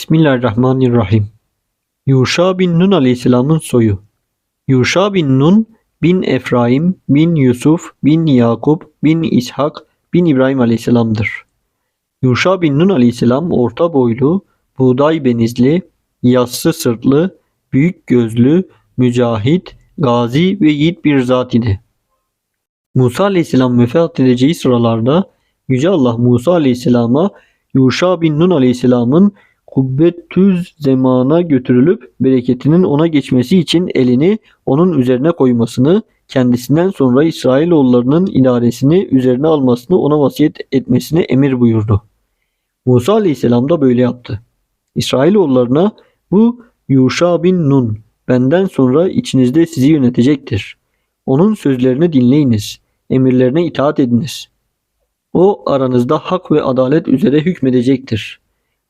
Bismillahirrahmanirrahim. Yuşa bin Nun aleyhisselamın soyu. Yuşa bin Nun bin Efraim bin Yusuf bin Yakup bin İshak bin İbrahim aleyhisselamdır. Yuşa bin Nun aleyhisselam orta boylu, buğday benizli, yassı sırtlı, büyük gözlü, mücahit, gazi ve yiğit bir zat idi. Musa aleyhisselam vefat edeceği sıralarda Yüce Allah Musa aleyhisselama Yuşa bin Nun aleyhisselamın kubbetüz zemana götürülüp bereketinin ona geçmesi için elini onun üzerine koymasını, kendisinden sonra İsrailoğullarının idaresini üzerine almasını ona vasiyet etmesini emir buyurdu. Musa aleyhisselam da böyle yaptı. İsrailoğullarına bu Yuşa bin Nun benden sonra içinizde sizi yönetecektir. Onun sözlerini dinleyiniz, emirlerine itaat ediniz. O aranızda hak ve adalet üzere hükmedecektir.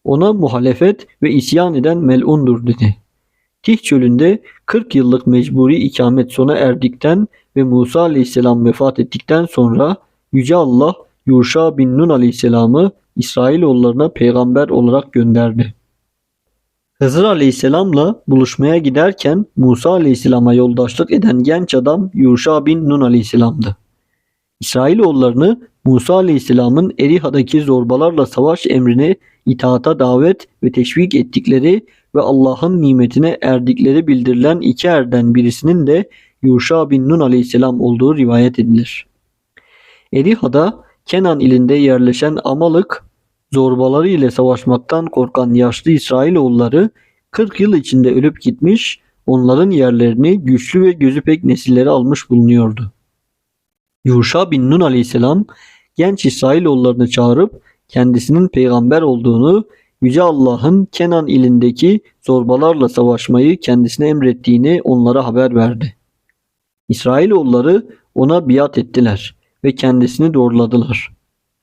Ona muhalefet ve isyan eden melundur dedi. Tih çölünde 40 yıllık mecburi ikamet sona erdikten ve Musa aleyhisselam vefat ettikten sonra Yüce Allah Yuşa bin Nun aleyhisselamı İsrailoğullarına peygamber olarak gönderdi. Hızır aleyhisselamla buluşmaya giderken Musa aleyhisselama yoldaşlık eden genç adam Yuşa bin Nun aleyhisselamdı. İsrailoğullarını Musa aleyhisselamın Eriha'daki zorbalarla savaş emrine itaata davet ve teşvik ettikleri ve Allah'ın nimetine erdikleri bildirilen iki erden birisinin de Yuşa bin Nun aleyhisselam olduğu rivayet edilir. Eriha'da Kenan ilinde yerleşen Amalık zorbaları ile savaşmaktan korkan yaşlı İsrailoğulları 40 yıl içinde ölüp gitmiş, onların yerlerini güçlü ve gözü pek nesilleri almış bulunuyordu. Yuşa bin Nun aleyhisselam genç İsrailoğullarını çağırıp kendisinin peygamber olduğunu, Yüce Allah'ın Kenan ilindeki zorbalarla savaşmayı kendisine emrettiğini onlara haber verdi. İsrailoğulları ona biat ettiler ve kendisini doğruladılar.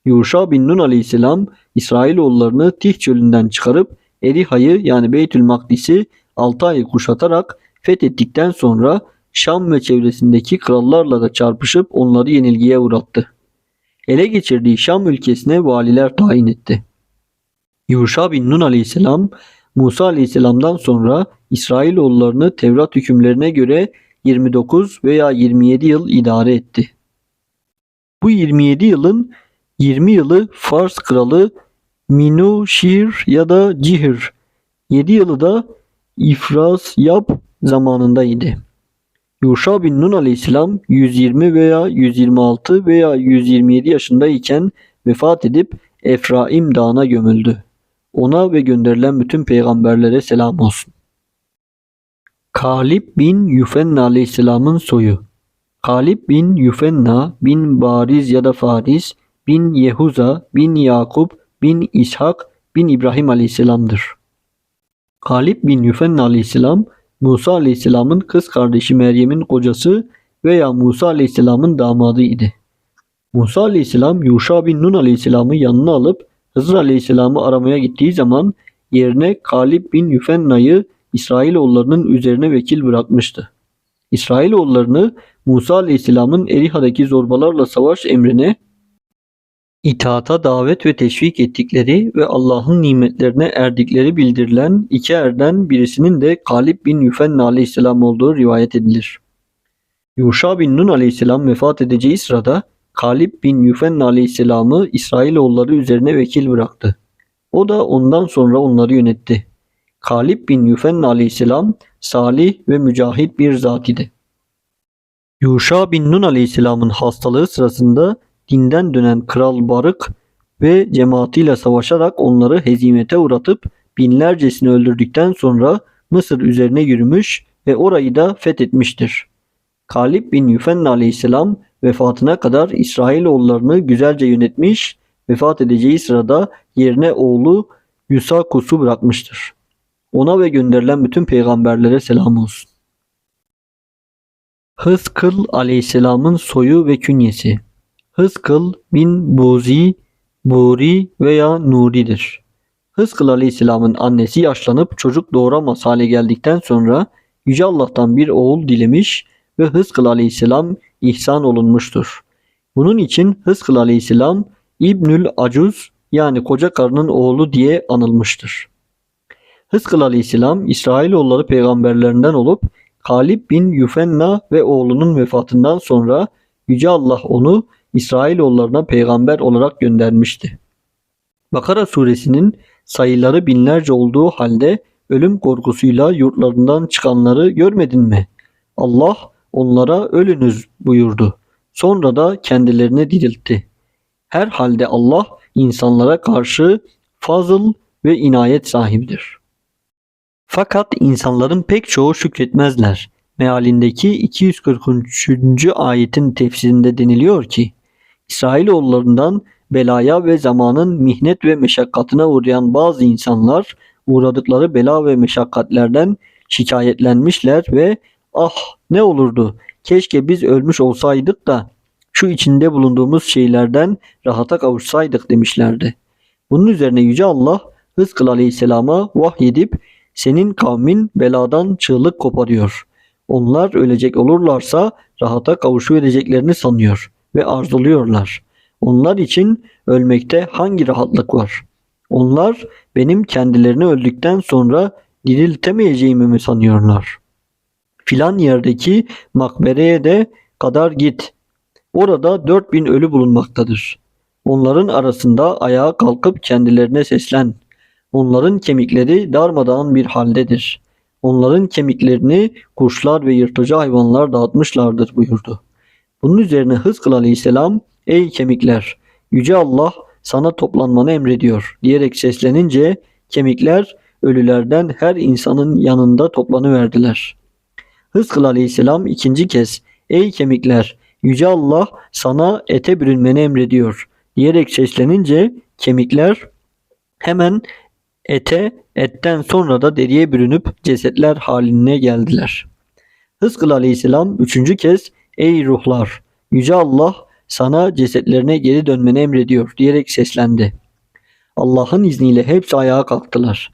Yuşa bin Nun aleyhisselam İsrailoğullarını Tih çölünden çıkarıp Eriha'yı yani Beytül Makdis'i 6 ay kuşatarak fethettikten sonra Şam ve çevresindeki krallarla da çarpışıp onları yenilgiye uğrattı. Ele geçirdiği Şam ülkesine valiler tayin etti. Yuşa bin Nun aleyhisselam Musa aleyhisselamdan sonra İsrailoğullarını Tevrat hükümlerine göre 29 veya 27 yıl idare etti. Bu 27 yılın 20 yılı Fars kralı Minuşir ya da Cihir, 7 yılı da İfras Yap zamanındaydı. Yuşa bin Nun aleyhisselam 120 veya 126 veya 127 yaşındayken vefat edip Efraim dağına gömüldü. Ona ve gönderilen bütün peygamberlere selam olsun. Kalib bin Yufenna aleyhisselamın soyu. Kalib bin Yufenna bin Bariz ya da Faris bin Yehuza bin Yakup bin İshak bin İbrahim aleyhisselamdır. Kalib bin Yufenna aleyhisselam Musa aleyhisselamın kız kardeşi Meryem'in kocası veya Musa aleyhisselamın damadı idi. Musa aleyhisselam Yuşa bin Nun aleyhisselamı yanına alıp Hızır aleyhisselamı aramaya gittiği zaman yerine Kalib bin Yüfenna'yı İsrailoğullarının üzerine vekil bırakmıştı. İsrailoğullarını Musa aleyhisselamın Eriha'daki zorbalarla savaş emrine itaata davet ve teşvik ettikleri ve Allah'ın nimetlerine erdikleri bildirilen iki erden birisinin de Kalib bin Yüfenna aleyhisselam olduğu rivayet edilir. Yuşa bin Nun aleyhisselam vefat edeceği sırada Kalib bin Yüfenna aleyhisselamı İsrailoğulları üzerine vekil bıraktı. O da ondan sonra onları yönetti. Kalib bin Yüfenna aleyhisselam salih ve mücahit bir zat idi. Yuşa bin Nun aleyhisselamın hastalığı sırasında dinden dönen Kral Barık ve cemaatiyle savaşarak onları hezimete uğratıp binlercesini öldürdükten sonra Mısır üzerine yürümüş ve orayı da fethetmiştir. Kalib bin Yüfenna aleyhisselam vefatına kadar İsrailoğullarını güzelce yönetmiş, vefat edeceği sırada yerine oğlu Yusakus'u bırakmıştır. Ona ve gönderilen bütün peygamberlere selam olsun. Hızkıl aleyhisselamın soyu ve künyesi Hızkıl bin Buzi, Buri veya Nuri'dir. Hızkıl Aleyhisselam'ın annesi yaşlanıp çocuk doğuramaz hale geldikten sonra Yüce Allah'tan bir oğul dilemiş ve Hızkıl Aleyhisselam ihsan olunmuştur. Bunun için Hızkıl Aleyhisselam İbnül Acuz yani koca karının oğlu diye anılmıştır. Hızkıl aleyhisselam İsrailoğulları peygamberlerinden olup Kalib bin Yufenna ve oğlunun vefatından sonra Yüce Allah onu İsrailoğullarına peygamber olarak göndermişti. Bakara suresinin sayıları binlerce olduğu halde ölüm korkusuyla yurtlarından çıkanları görmedin mi? Allah onlara ölünüz buyurdu. Sonra da kendilerini diriltti. Herhalde Allah insanlara karşı fazıl ve inayet sahibidir. Fakat insanların pek çoğu şükretmezler. Mealindeki 243. ayetin tefsirinde deniliyor ki İsrailoğullarından belaya ve zamanın mihnet ve meşakkatına uğrayan bazı insanlar uğradıkları bela ve meşakkatlerden şikayetlenmişler ve ah ne olurdu keşke biz ölmüş olsaydık da şu içinde bulunduğumuz şeylerden rahata kavuşsaydık demişlerdi. Bunun üzerine Yüce Allah Hızkıl Aleyhisselam'a vahyedip senin kavmin beladan çığlık koparıyor. Onlar ölecek olurlarsa rahata kavuşuvereceklerini sanıyor ve arzuluyorlar. Onlar için ölmekte hangi rahatlık var? Onlar benim kendilerini öldükten sonra diriltemeyeceğimi mi sanıyorlar? Filan yerdeki makbereye de kadar git. Orada 4000 ölü bulunmaktadır. Onların arasında ayağa kalkıp kendilerine seslen. Onların kemikleri darmadağın bir haldedir. Onların kemiklerini kuşlar ve yırtıcı hayvanlar dağıtmışlardır buyurdu. Bunun üzerine Hızkıl aleyhisselam ey kemikler yüce Allah sana toplanmanı emrediyor diyerek seslenince kemikler ölülerden her insanın yanında toplanıverdiler. Hızkıl aleyhisselam ikinci kez ey kemikler yüce Allah sana ete bürünmeni emrediyor diyerek seslenince kemikler hemen ete, etten sonra da deriye bürünüp cesetler haline geldiler. Hızkıl aleyhisselam üçüncü kez ey ruhlar yüce Allah sana cesetlerine geri dönmeni emrediyor diyerek seslendi. Allah'ın izniyle hepsi ayağa kalktılar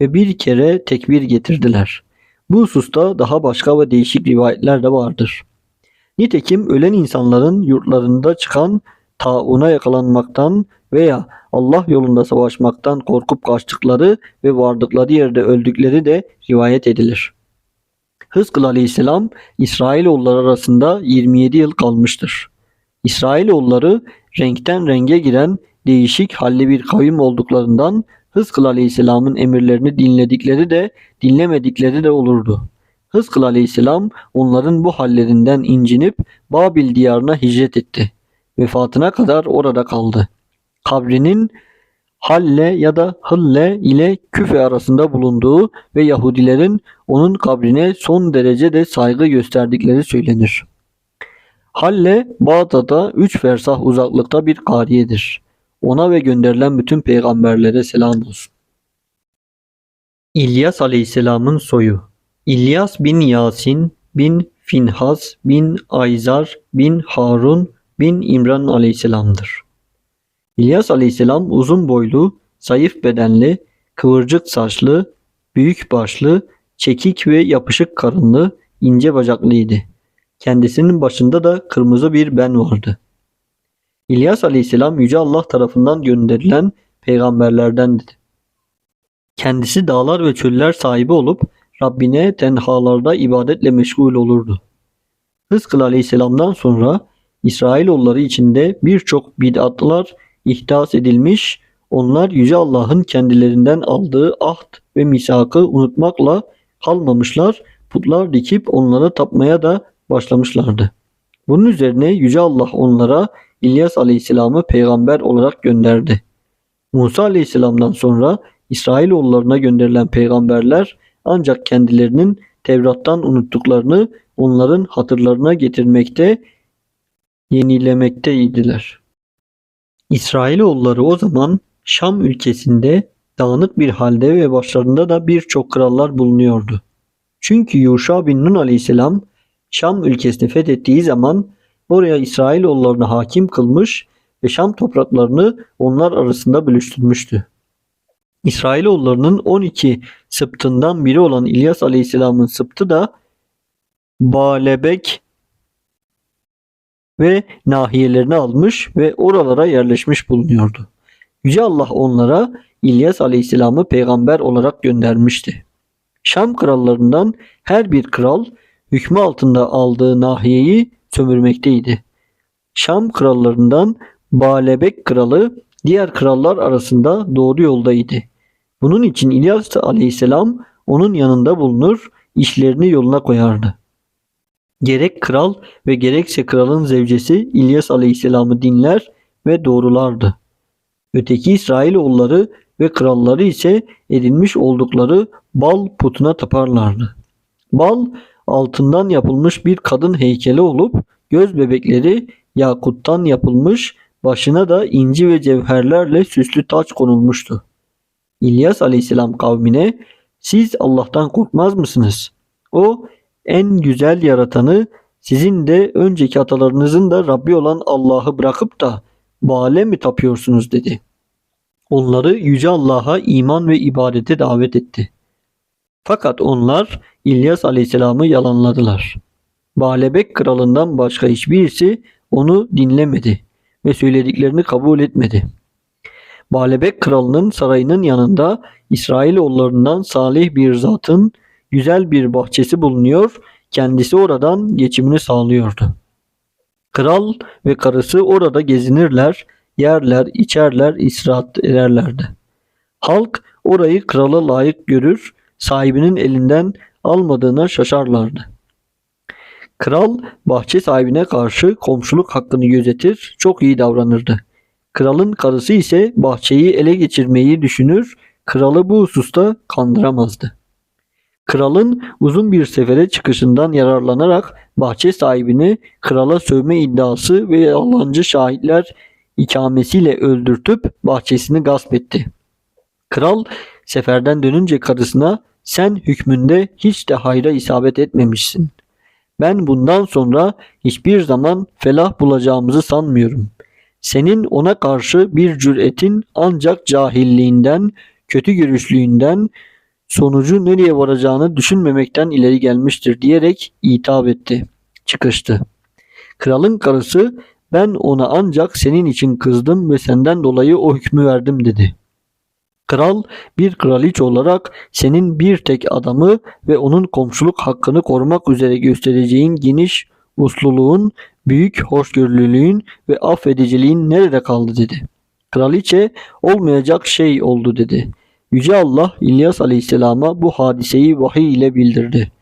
ve bir kere tekbir getirdiler. Bu hususta daha başka ve değişik rivayetler de vardır. Nitekim ölen insanların yurtlarında çıkan tauna yakalanmaktan veya Allah yolunda savaşmaktan korkup kaçtıkları ve vardıkları yerde öldükleri de rivayet edilir. Hızkıl aleyhisselam İsrailoğulları arasında 27 yıl kalmıştır. İsrailoğulları renkten renge giren değişik halli bir kavim olduklarından Hızkıl aleyhisselamın emirlerini dinledikleri de dinlemedikleri de olurdu. Hızkıl aleyhisselam onların bu hallerinden incinip Babil diyarına hicret etti. Vefatına kadar orada kaldı. Kabrinin Halle ya da Hılle ile Küfe arasında bulunduğu ve Yahudilerin onun kabrine son derece de saygı gösterdikleri söylenir. Halle Bağdat'a 3 fersah uzaklıkta bir kariyedir. Ona ve gönderilen bütün peygamberlere selam olsun. İlyas Aleyhisselam'ın soyu İlyas bin Yasin bin Finhas bin Ayzar bin Harun bin İmran Aleyhisselam'dır. İlyas Aleyhisselam uzun boylu, zayıf bedenli, kıvırcık saçlı, büyük başlı, çekik ve yapışık karınlı, ince bacaklıydı. Kendisinin başında da kırmızı bir ben vardı. İlyas Aleyhisselam Yüce Allah tarafından gönderilen peygamberlerdendir. Kendisi dağlar ve çöller sahibi olup Rabbine tenhalarda ibadetle meşgul olurdu. Hızkıl Aleyhisselam'dan sonra İsrailoğulları içinde birçok bid'atlar ihdas edilmiş, onlar Yüce Allah'ın kendilerinden aldığı ahd ve misakı unutmakla kalmamışlar, putlar dikip onlara tapmaya da başlamışlardı. Bunun üzerine Yüce Allah onlara İlyas Aleyhisselam'ı peygamber olarak gönderdi. Musa Aleyhisselam'dan sonra İsrailoğullarına gönderilen peygamberler ancak kendilerinin Tevrat'tan unuttuklarını onların hatırlarına getirmekte, yenilemekteydiler. İsrailoğulları o zaman Şam ülkesinde dağınık bir halde ve başlarında da birçok krallar bulunuyordu. Çünkü Yuşa bin Nun aleyhisselam Şam ülkesini fethettiği zaman oraya İsrailoğullarını hakim kılmış ve Şam topraklarını onlar arasında bölüştürmüştü. İsrailoğullarının 12 sıptından biri olan İlyas aleyhisselamın sıptı da Balebek ve nahiyelerini almış ve oralara yerleşmiş bulunuyordu. Yüce Allah onlara İlyas Aleyhisselam'ı peygamber olarak göndermişti. Şam krallarından her bir kral hükmü altında aldığı nahiyeyi sömürmekteydi. Şam krallarından Balebek kralı diğer krallar arasında doğru yoldaydı. Bunun için İlyas aleyhisselam onun yanında bulunur, işlerini yoluna koyardı. Gerek kral ve gerekse kralın zevcesi İlyas aleyhisselamı dinler ve doğrulardı. Öteki İsrailoğulları ve kralları ise edinmiş oldukları bal putuna taparlardı. Bal altından yapılmış bir kadın heykeli olup göz bebekleri yakuttan yapılmış, başına da inci ve cevherlerle süslü taç konulmuştu. İlyas aleyhisselam kavmine siz Allah'tan korkmaz mısınız? O en güzel yaratanı sizin de önceki atalarınızın da Rabbi olan Allah'ı bırakıp da Bale mi tapıyorsunuz dedi. Onları Yüce Allah'a iman ve ibadete davet etti. Fakat onlar İlyas Aleyhisselam'ı yalanladılar. Balebek kralından başka hiçbirisi onu dinlemedi ve söylediklerini kabul etmedi. Balebek kralının sarayının yanında İsrailoğullarından salih bir zatın güzel bir bahçesi bulunuyor, kendisi oradan geçimini sağlıyordu. Kral ve karısı orada gezinirler, yerler, içerler, istirahat ederlerdi. Halk orayı krala layık görür, sahibinin elinden almadığına şaşarlardı. Kral bahçe sahibine karşı komşuluk hakkını gözetir, çok iyi davranırdı. Kralın karısı ise bahçeyi ele geçirmeyi düşünür, kralı bu hususta kandıramazdı. Kralın uzun bir sefere çıkışından yararlanarak bahçe sahibini krala sövme iddiası ve yalancı şahitler ikamesiyle öldürtüp bahçesini gasp etti. Kral seferden dönünce karısına sen hükmünde hiç de hayra isabet etmemişsin. Ben bundan sonra hiçbir zaman felah bulacağımızı sanmıyorum. Senin ona karşı bir cüretin ancak cahilliğinden, kötü görüşlüğünden, sonucu nereye varacağını düşünmemekten ileri gelmiştir diyerek hitap etti. Çıkıştı. Kralın karısı ben ona ancak senin için kızdım ve senden dolayı o hükmü verdim dedi. Kral bir kraliçe olarak senin bir tek adamı ve onun komşuluk hakkını korumak üzere göstereceğin geniş usluluğun, büyük hoşgörülülüğün ve affediciliğin nerede kaldı dedi. Kraliçe olmayacak şey oldu dedi. Yüce Allah İlyas Aleyhisselam'a bu hadiseyi vahiy ile bildirdi.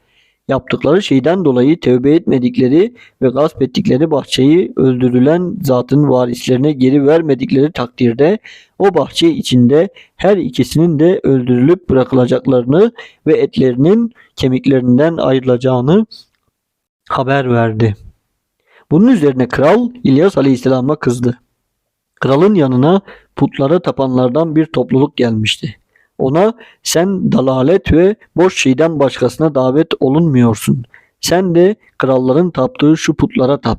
Yaptıkları şeyden dolayı tövbe etmedikleri ve gasp ettikleri bahçeyi öldürülen zatın varislerine geri vermedikleri takdirde o bahçe içinde her ikisinin de öldürülüp bırakılacaklarını ve etlerinin kemiklerinden ayrılacağını haber verdi. Bunun üzerine kral İlyas Aleyhisselam'a kızdı. Kralın yanına putlara tapanlardan bir topluluk gelmişti. Ona sen dalalet ve boş şeyden başkasına davet olunmuyorsun. Sen de kralların taptığı şu putlara tap.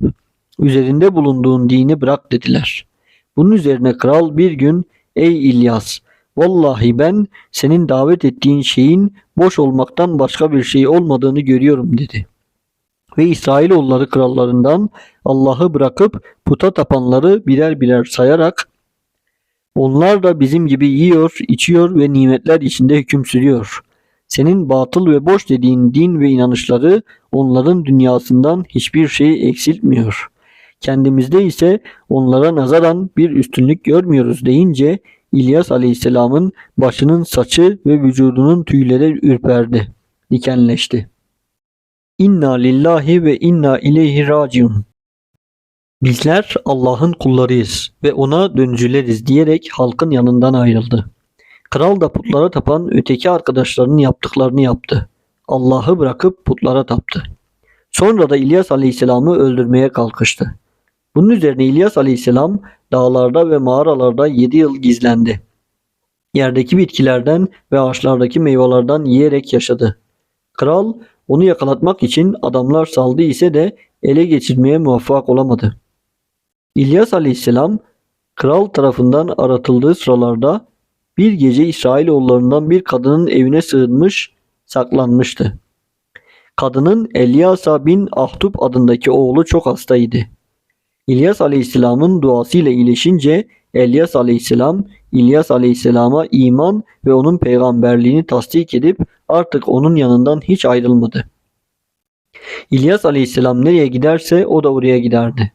Üzerinde bulunduğun dini bırak dediler. Bunun üzerine kral bir gün ey İlyas vallahi ben senin davet ettiğin şeyin boş olmaktan başka bir şey olmadığını görüyorum dedi. Ve İsrailoğulları krallarından Allah'ı bırakıp puta tapanları birer birer sayarak onlar da bizim gibi yiyor, içiyor ve nimetler içinde hüküm sürüyor. Senin batıl ve boş dediğin din ve inanışları onların dünyasından hiçbir şey eksiltmiyor. Kendimizde ise onlara nazaran bir üstünlük görmüyoruz deyince İlyas Aleyhisselam'ın başının saçı ve vücudunun tüyleri ürperdi, dikenleşti. İnna lillahi ve inna ileyhi raciun. Bizler Allah'ın kullarıyız ve ona döncüleriz diyerek halkın yanından ayrıldı. Kral da putlara tapan öteki arkadaşlarının yaptıklarını yaptı. Allah'ı bırakıp putlara taptı. Sonra da İlyas Aleyhisselam'ı öldürmeye kalkıştı. Bunun üzerine İlyas Aleyhisselam dağlarda ve mağaralarda yedi yıl gizlendi. Yerdeki bitkilerden ve ağaçlardaki meyvelerden yiyerek yaşadı. Kral onu yakalatmak için adamlar saldı ise de ele geçirmeye muvaffak olamadı. İlyas aleyhisselam kral tarafından aratıldığı sıralarda bir gece İsrailoğullarından bir kadının evine sığınmış, saklanmıştı. Kadının Elyasa bin Ahtub adındaki oğlu çok hastaydı. İlyas aleyhisselamın duasıyla iyileşince Elyas aleyhisselam İlyas Aleyhisselam'a iman ve onun peygamberliğini tasdik edip artık onun yanından hiç ayrılmadı. İlyas Aleyhisselam nereye giderse o da oraya giderdi.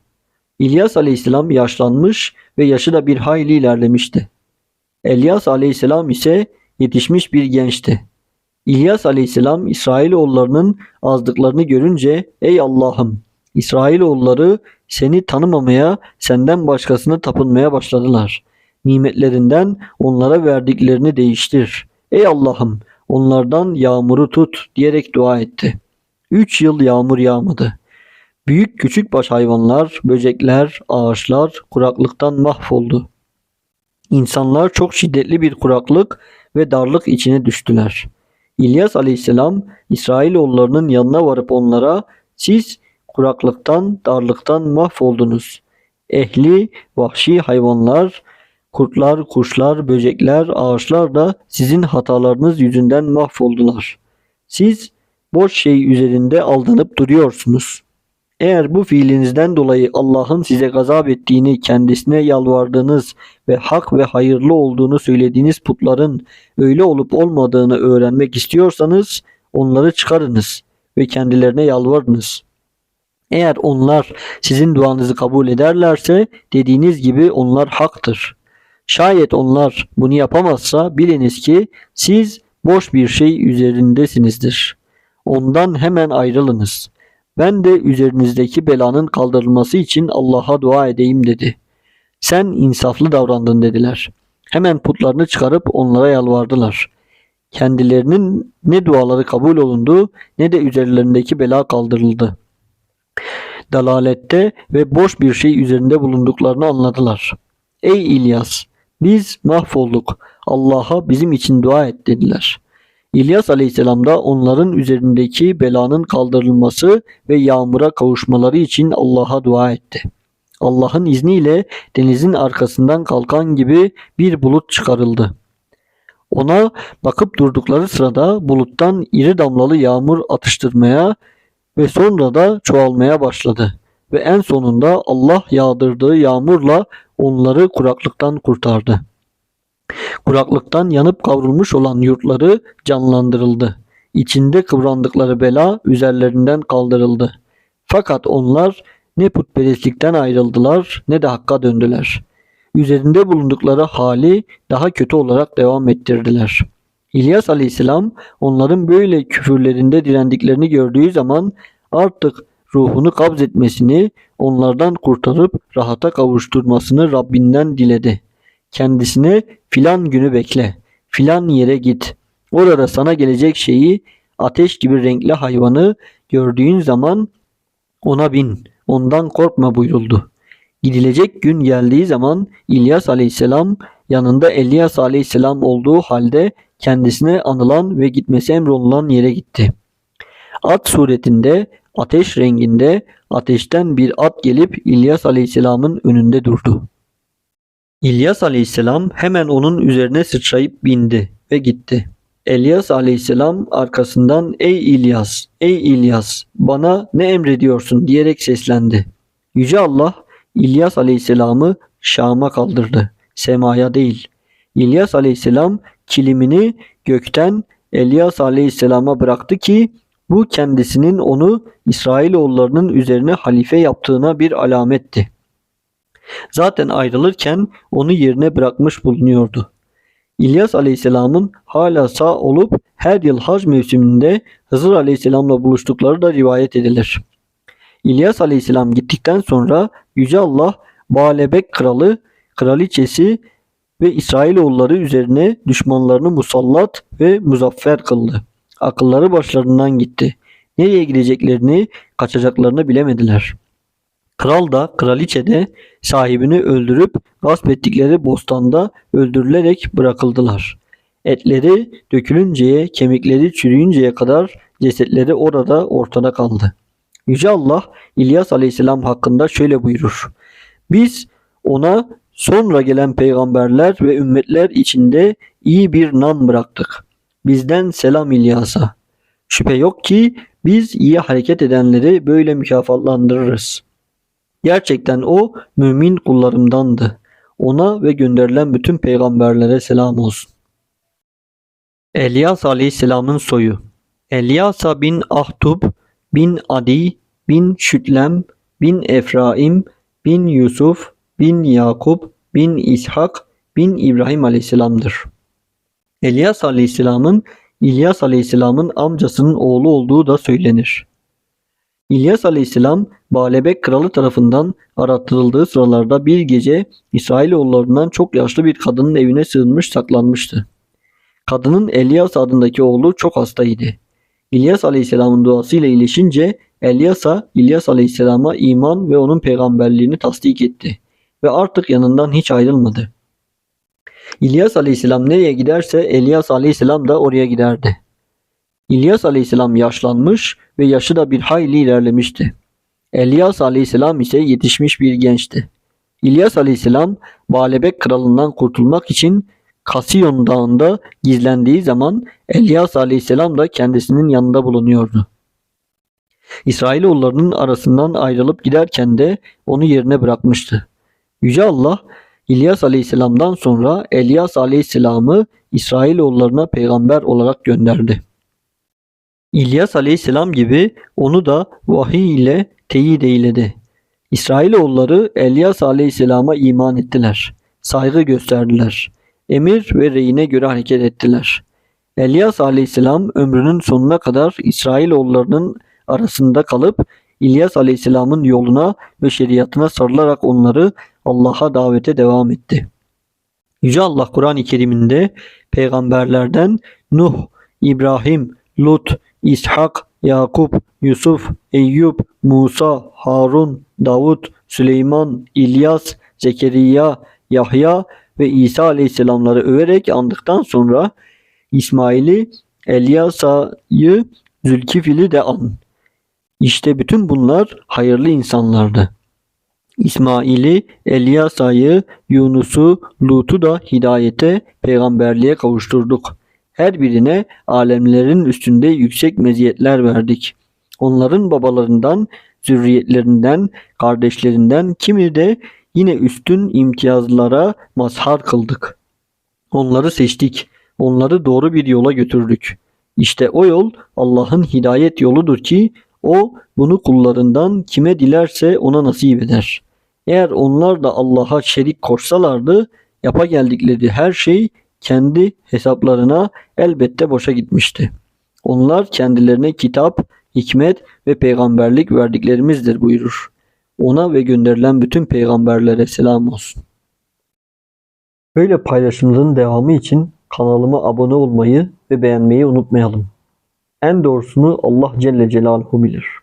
İlyas Aleyhisselam yaşlanmış ve yaşı da bir hayli ilerlemişti. Elyas Aleyhisselam ise yetişmiş bir gençti. İlyas Aleyhisselam İsrailoğullarının azdıklarını görünce ey Allah'ım İsrailoğulları seni tanımamaya, senden başkasını tapınmaya başladılar. Nimetlerinden onlara verdiklerini değiştir. Ey Allah'ım onlardan yağmuru tut diyerek dua etti. Üç yıl yağmur yağmadı. Büyük küçük baş hayvanlar, böcekler, ağaçlar kuraklıktan mahvoldu. İnsanlar çok şiddetli bir kuraklık ve darlık içine düştüler. İlyas aleyhisselam İsrailoğullarının yanına varıp onlara siz kuraklıktan, darlıktan mahvoldunuz. Ehli, vahşi hayvanlar, kurtlar, kuşlar, böcekler, ağaçlar da sizin hatalarınız yüzünden mahvoldular. Siz boş şey üzerinde aldanıp duruyorsunuz. Eğer bu fiilinizden dolayı Allah'ın size gazap ettiğini kendisine yalvardığınız ve hak ve hayırlı olduğunu söylediğiniz putların öyle olup olmadığını öğrenmek istiyorsanız onları çıkarınız ve kendilerine yalvarınız. Eğer onlar sizin duanızı kabul ederlerse dediğiniz gibi onlar haktır. Şayet onlar bunu yapamazsa biliniz ki siz boş bir şey üzerindesinizdir. Ondan hemen ayrılınız. Ben de üzerinizdeki belanın kaldırılması için Allah'a dua edeyim dedi. Sen insaflı davrandın dediler. Hemen putlarını çıkarıp onlara yalvardılar. Kendilerinin ne duaları kabul olundu ne de üzerlerindeki bela kaldırıldı. Dalalette ve boş bir şey üzerinde bulunduklarını anladılar. Ey İlyas! Biz mahvolduk. Allah'a bizim için dua et dediler. İlyas aleyhisselam da onların üzerindeki belanın kaldırılması ve yağmura kavuşmaları için Allah'a dua etti. Allah'ın izniyle denizin arkasından kalkan gibi bir bulut çıkarıldı. Ona bakıp durdukları sırada buluttan iri damlalı yağmur atıştırmaya ve sonra da çoğalmaya başladı. Ve en sonunda Allah yağdırdığı yağmurla onları kuraklıktan kurtardı. Kuraklıktan yanıp kavrulmuş olan yurtları canlandırıldı. İçinde kıvrandıkları bela üzerlerinden kaldırıldı. Fakat onlar ne putperestlikten ayrıldılar ne de hakka döndüler. Üzerinde bulundukları hali daha kötü olarak devam ettirdiler. İlyas aleyhisselam onların böyle küfürlerinde direndiklerini gördüğü zaman artık ruhunu kabz etmesini, onlardan kurtarıp rahata kavuşturmasını Rabbinden diledi. Kendisine filan günü bekle, filan yere git. Orada sana gelecek şeyi, ateş gibi renkli hayvanı gördüğün zaman ona bin, ondan korkma buyuruldu. Gidilecek gün geldiği zaman İlyas aleyhisselam yanında Elyas aleyhisselam olduğu halde kendisine anılan ve gitmesi emrolunan yere gitti. At suretinde, ateş renginde, ateşten bir at gelip İlyas aleyhisselamın önünde durdu. İlyas aleyhisselam hemen onun üzerine sıçrayıp bindi ve gitti. Elyas aleyhisselam arkasından ey İlyas, ey İlyas bana ne emrediyorsun diyerek seslendi. Yüce Allah İlyas aleyhisselamı Şam'a kaldırdı, semaya değil. İlyas aleyhisselam kilimini gökten Elyas aleyhisselama bıraktı ki bu kendisinin onu İsrailoğullarının üzerine halife yaptığına bir alametti. Zaten ayrılırken onu yerine bırakmış bulunuyordu. İlyas Aleyhisselam'ın hala sağ olup her yıl hac mevsiminde Hızır Aleyhisselam'la buluştukları da rivayet edilir. İlyas Aleyhisselam gittikten sonra Yüce Allah Baalebek kralı, kraliçesi ve İsrailoğulları üzerine düşmanlarını musallat ve muzaffer kıldı. Akılları başlarından gitti. Nereye gideceklerini, kaçacaklarını bilemediler. Kral da kraliçe de sahibini öldürüp gasp ettikleri bostanda öldürülerek bırakıldılar. Etleri dökülünceye, kemikleri çürüyünceye kadar cesetleri orada ortada kaldı. Yüce Allah İlyas Aleyhisselam hakkında şöyle buyurur. Biz ona sonra gelen peygamberler ve ümmetler içinde iyi bir nam bıraktık. Bizden selam İlyas'a. Şüphe yok ki biz iyi hareket edenleri böyle mükafatlandırırız. Gerçekten o mümin kullarımdandı. Ona ve gönderilen bütün peygamberlere selam olsun. Elyas Aleyhisselam'ın soyu Elyasa bin Ahtub bin Adi bin Şütlem bin Efraim bin Yusuf bin Yakup bin İshak bin İbrahim Aleyhisselam'dır. Elyas Aleyhisselam'ın İlyas Aleyhisselam'ın amcasının oğlu olduğu da söylenir. İlyas Aleyhisselam Balebek kralı tarafından arattırıldığı sıralarda bir gece İsrailoğullarından çok yaşlı bir kadının evine sığınmış saklanmıştı. Kadının Elyas adındaki oğlu çok hastaydı. İlyas Aleyhisselam'ın duasıyla iyileşince Elyas'a İlyas Aleyhisselam'a iman ve onun peygamberliğini tasdik etti ve artık yanından hiç ayrılmadı. İlyas Aleyhisselam nereye giderse Elyas Aleyhisselam da oraya giderdi. İlyas Aleyhisselam yaşlanmış ve yaşı da bir hayli ilerlemişti. Elyas Aleyhisselam ise yetişmiş bir gençti. İlyas Aleyhisselam Balebek kralından kurtulmak için Kasiyon dağında gizlendiği zaman Elyas Aleyhisselam da kendisinin yanında bulunuyordu. İsrailoğullarının arasından ayrılıp giderken de onu yerine bırakmıştı. Yüce Allah İlyas Aleyhisselam'dan sonra Elyas Aleyhisselam'ı İsrailoğullarına peygamber olarak gönderdi. İlyas Aleyhisselam gibi onu da vahiy ile teyit eyledi. İsrailoğulları Elyas Aleyhisselam'a iman ettiler. Saygı gösterdiler. Emir ve reyine göre hareket ettiler. Elyas Aleyhisselam ömrünün sonuna kadar İsrailoğullarının arasında kalıp İlyas Aleyhisselam'ın yoluna ve şeriatına sarılarak onları Allah'a davete devam etti. Yüce Allah Kur'an-ı Kerim'inde peygamberlerden Nuh, İbrahim, Lut, İshak, Yakup, Yusuf, Eyüp, Musa, Harun, Davut, Süleyman, İlyas, Zekeriya, Yahya ve İsa aleyhisselamları överek andıktan sonra İsmail'i, Elyasa'yı, Zülkifil'i de an. İşte bütün bunlar hayırlı insanlardı. İsmail'i, Elyasa'yı, Yunus'u, Lut'u da hidayete, peygamberliğe kavuşturduk. Her birine alemlerin üstünde yüksek meziyetler verdik. Onların babalarından, zürriyetlerinden, kardeşlerinden kimi de yine üstün imtiyazlara mazhar kıldık. Onları seçtik. Onları doğru bir yola götürdük. İşte o yol Allah'ın hidayet yoludur ki o bunu kullarından kime dilerse ona nasip eder. Eğer onlar da Allah'a şerik koşsalardı yapa geldikleri her şey kendi hesaplarına elbette boşa gitmişti. Onlar kendilerine kitap, hikmet ve peygamberlik verdiklerimizdir buyurur. Ona ve gönderilen bütün peygamberlere selam olsun. Böyle paylaşımların devamı için kanalıma abone olmayı ve beğenmeyi unutmayalım. En doğrusunu Allah Celle Celaluhu bilir.